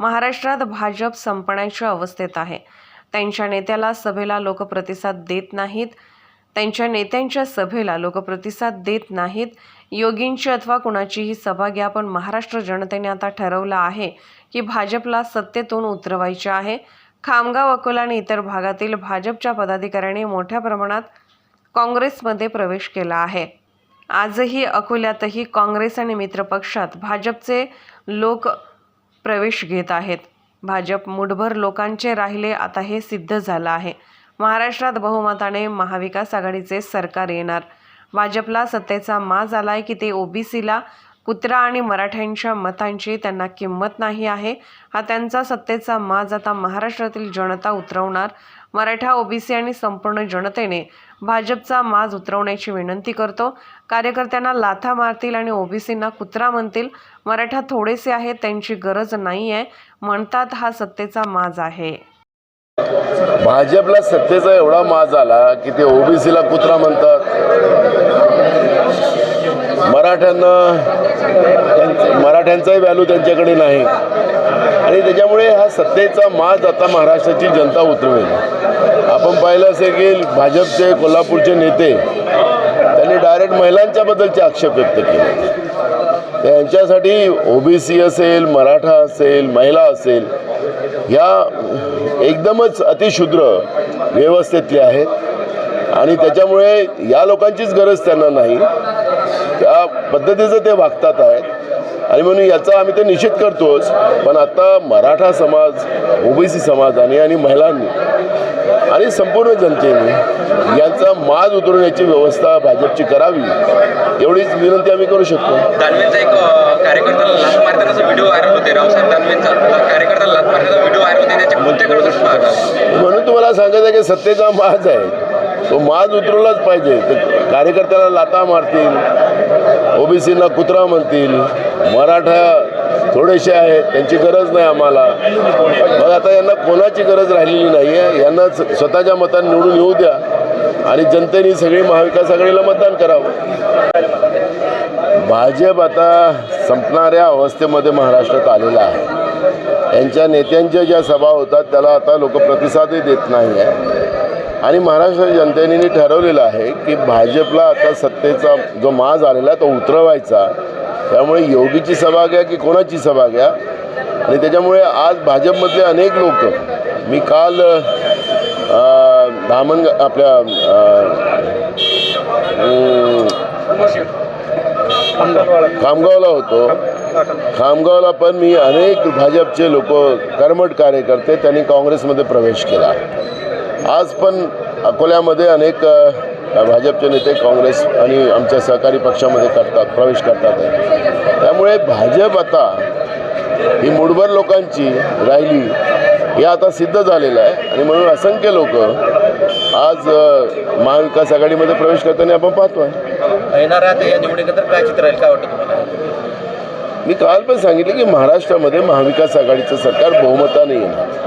महाराष्ट्रात भाजप संपण्याच्या अवस्थेत आहे. त्यांच्या नेत्याला सभेला लोक प्रतिसाद देत नाहीत. त्यांच्या नेत्यांच्या सभेला लोक प्रतिसाद देत नाहीत. योगींची अथवा कुणाचीही सभा घ्या पण महाराष्ट्र जनतेने आता ठरवलं आहे की भाजपला सत्तेतून उतरवायचे आहे. खामगाव अकोला आणि इतर भागातील भाजपच्या पदाधिकाऱ्यांनी मोठ्या प्रमाणात काँग्रेसमध्ये प्रवेश केला आहे. आजही अकोल्यातही काँग्रेस आणि मित्रपक्षात भाजपचे लोक प्रवेश घेत आहेत. भाजप मुठभर लोकांचे राहिले आता हे सिद्ध झालं आहे. महाराष्ट्रात बहुमताने महाविकास आघाडीचे सरकार येणार. भाजपला सत्तेचा माज आलाय की ते ओबीसीला कुत्रा आणि मराठ्यांच्या मतांची त्यांना किंमत नाही आहे. हा त्यांचा सत्तेचा माज आता महाराष्ट्रातील जनता उतरवणार. मराठा ओबीसी आणि संपूर्ण जनतेने भाजपचा माज उतरवण्याची विनंती करतो. कार्यकर्त्यांना लाथा मारतील आणि ओबीसींना कुत्रा म्हणतील. मराठा थोडेसे आहेत त्यांची गरज नाही आहे. म्हणतात हा सत्तेचा माज आहे. भाजपला सत्तेचा एवढा माज आला की ते ओबीसीला कुत्रा म्हणतात. मराठ्यांना मराठ्यांचाही व्हॅल्यू त्यांच्याकडे नाही. आणि त्याच्यामुळे हा सत्तेचा माज आता महाराष्ट्राची जनता उतरवेल. आपण पाहिलं असेल की भाजपचे कोल्हापूरचे नेते त्यांनी डायरेक्ट महिलांच्या बद्दलचे आक्षेप व्यक्त केले. त्यांच्यासाठी ओबीसी असेल मराठा असेल महिला असेल ह्या एकदमच अतिशूद्र व्यवस्थेतले आहेत. आणि त्याच्यामुळे या लोकांचीच गरज त्यांना नाही. त्या पद्धतीचं ते वागतात आहेत. आणि म्हणून याचा आम्ही ते निषेध करतोच. पण आता मराठा समाज ओबीसी समाजाने आणि महिलांनी आणि संपूर्ण जनतेने यांचा माज उतरवण्याची व्यवस्था भाजपची करावी एवढीच विनंती आम्ही करू शकतो. दानवेंचा एक अ, कार्यकर्त्याला लाथ मारतानाचा व्हिडिओ व्हायरल होते रावसाहेब दानवेंचा कार्यकर्त्याला लाथ मारण्याचा व्हिडिओ व्हायरल होते त्याच्या कोणत्या कडून पाहतात म्हणून तुम्हाला सांगायचं आहे की सत्तेचा माज आहे. तो माज उतरवलाच पाहिजे. कार्यकर्त्याला लाता मारतील ओबीसीला कुत्रा म्हणतील. मराठा थोडेसे आहेत त्यांची गरज नाही आम्हाला. मग आता यांना कोणाची गरज राहिलेली नाही आहे यांना स्वतःच्या मताने निवडून येऊ द्या. आणि जनतेने सगळी महाविकास आघाडीला मतदान करावं. भाजप आता संपणाऱ्या अवस्थेमध्ये महाराष्ट्रात आलेला आहे. यांच्या नेत्यांच्या ज्या सभा होतात त्याला आता लोक प्रतिसादही देत नाही आहे आणि महाराष्ट्र जनतेने ठरवलेलं आहे की भाजपला आता सत्तेचा जो माज आलेला आहे तो उतरवायचा. त्यामुळे योगीची सभा घ्या की कोणाची सभा घ्या? आणि त्याच्यामुळे आज भाजपमधले अनेक लोक मी काल धामण आपल्या खामगावला होतो. खामगावला पण मी अनेक भाजपचे लोक कर्मठ कार्यकर्ते त्यांनी काँग्रेसमध्ये प्रवेश केला. आज पण अकोल्यामध्ये अनेक भाजपचे नेते काँग्रेस आणि आमच्या सहकारी पक्षामध्ये करतात प्रवेश करतात. आहे. त्यामुळे भाजप आता ही मुठभर लोकांची राहिली हे आता सिद्ध झालेलं आहे. आणि म्हणून असंख्य लोक आज महाविकास आघाडीमध्ये प्रवेश करताना आपण पाहतोय. येणाऱ्या आता या निवडणुकीत तर काय चित्र राहील काय वाटतं तुम्हाला? मी काल पण सांगितले की महाराष्ट्रामध्ये महाविकास आघाडीचं सरकार बहुमताने येणार.